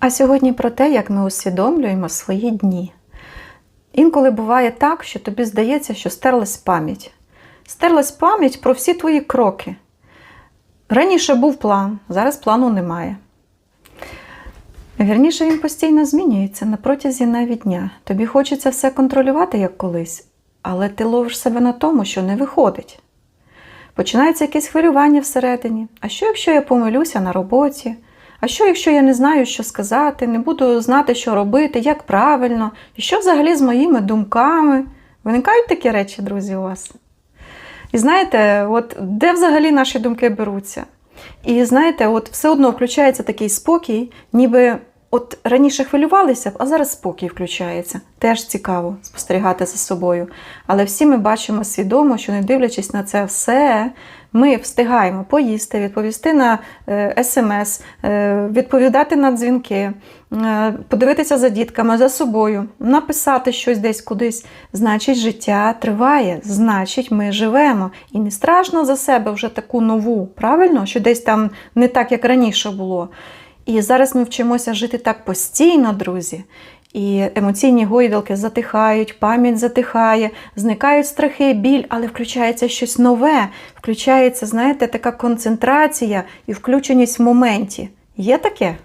А сьогодні про те, як ми усвідомлюємо свої дні. Інколи буває так, що тобі здається, що стерлась пам'ять. Стерлась пам'ять про всі твої кроки. Раніше був план, зараз плану немає. Вірніше, він постійно змінюється на протязі навіть дня. Тобі хочеться все контролювати, як колись, але ти ловиш себе на тому, що не виходить. Починається якесь хвилювання всередині. А що, якщо я помилюся на роботі? А що, якщо я не знаю, що сказати, не буду знати, що робити, як правильно, і що взагалі з моїми думками? Виникають такі речі, друзі, у вас? І знаєте, от де взагалі наші думки беруться? І знаєте, от все одно включається такий спокій, ніби от раніше хвилювалися, а зараз спокій включається. Теж цікаво спостерігати за собою. Але всі ми бачимо свідомо, що не дивлячись на це все, ми встигаємо поїсти, відповісти на е, смс, е, відповідати на дзвінки, е, подивитися за дітками, за собою, написати щось десь кудись. Значить, життя триває, значить, ми живемо. І не страшно за себе вже таку нову, правильно? Що десь там не так, як раніше було. І зараз ми вчимося жити так постійно, друзі. І емоційні гойдалки затихають, пам'ять затихає, зникають страхи, біль, але включається щось нове, включається, знаєте, така концентрація і включеність в моменті. Є таке?